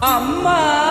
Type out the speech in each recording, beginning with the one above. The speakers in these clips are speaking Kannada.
阿妈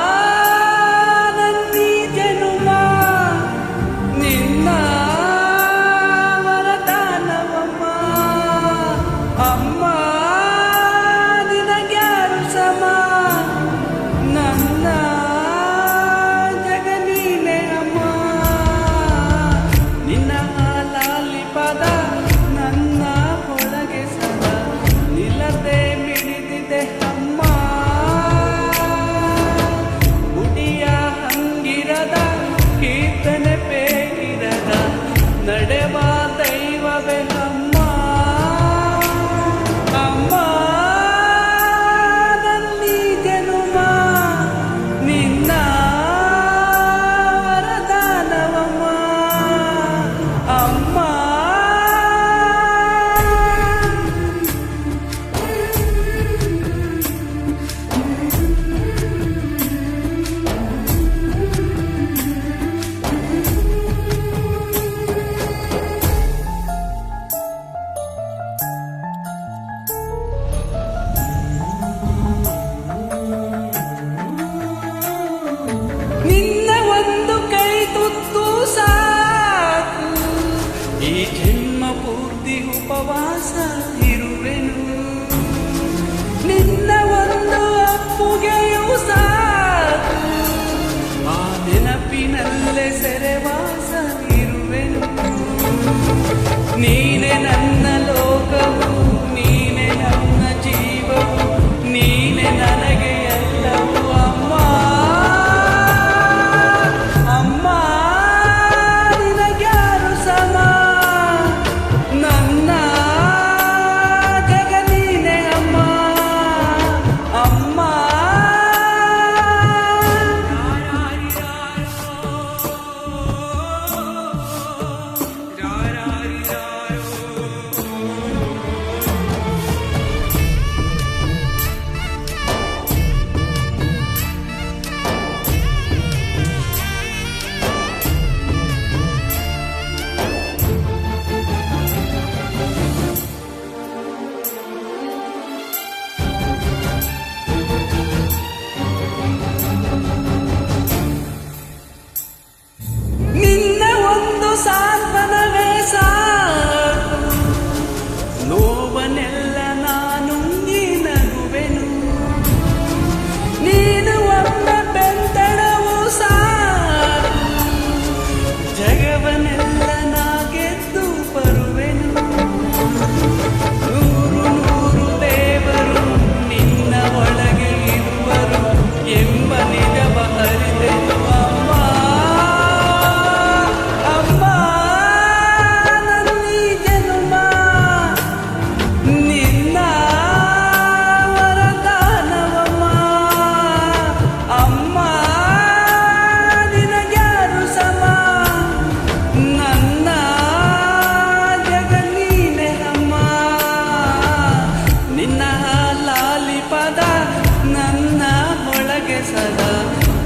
ಉಪವಾಸ ಇರುವೆನು. ನಿನ್ನ ಒಂದು ಅಪ್ಪುಗೆಯೂ ಸಾಕು. ಆ ನೆನಪಿನಲ್ಲೇ ಸೆರೆವಾಸ ಇರುವೆನು. ನೀ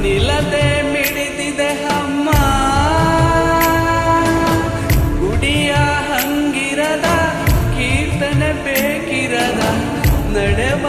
ನಿಲ್ಲದೆ ಮಿಡಿದಿದೆ ಅಮ್ಮ. ಗುಡಿಯ ಹಂಗಿರದ ಕೀರ್ತನೆ ಬೇಕಿರದ ನಡೆವ